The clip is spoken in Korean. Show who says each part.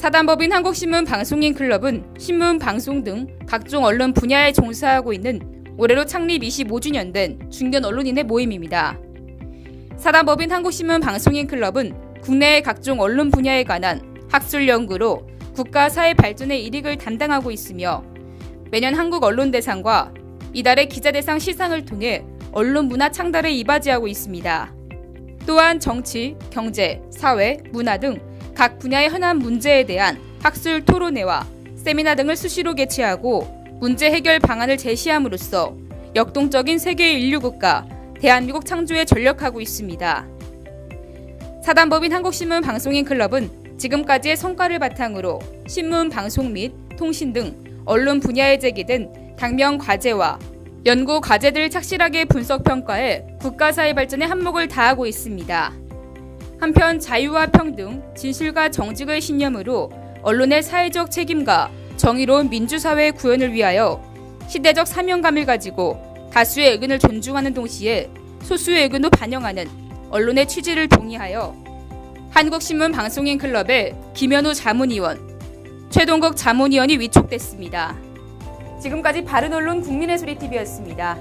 Speaker 1: 사단법인 한국신문 방송인 클럽은 신문, 방송 등 각종 언론 분야에 종사하고 있는 올해로 창립 25주년 된 중견 언론인의 모임입니다. 사단법인 한국신문 방송인 클럽은 국내의 각종 언론 분야에 관한 학술 연구로 국가 사회 발전의 이익을 담당하고 있으며 매년 한국 언론 대상과 이달의 기자 대상 시상을 통해 언론 문화 창달에 이바지하고 있습니다. 또한 정치, 경제, 사회, 문화 등 각 분야의 현안 문제에 대한 학술 토론회와 세미나 등을 수시로 개최하고 문제 해결 방안을 제시함으로써 역동적인 세계 인류 국가 대한민국 창조에 전력하고 있습니다. 사단법인 한국신문 방송인 클럽은 지금까지의 성과를 바탕으로 신문, 방송 및 통신 등 언론 분야에 제기된 당면 과제와 연구 과제들을 착실하게 분석 평가해 국가 사회 발전에 한몫을 다하고 있습니다. 한편 자유와 평등, 진실과 정직을 신념으로 언론의 사회적 책임과 정의로운 민주사회 구현을 위하여 시대적 사명감을 가지고 다수의 의견을 존중하는 동시에 소수의 의견도 반영하는 언론의 취지를 동의하여 한국신문 방송인 클럽의 김현우 자문위원, 최동국 자문위원이 위촉됐습니다. 지금까지 바른언론 국민의 소리 TV였습니다.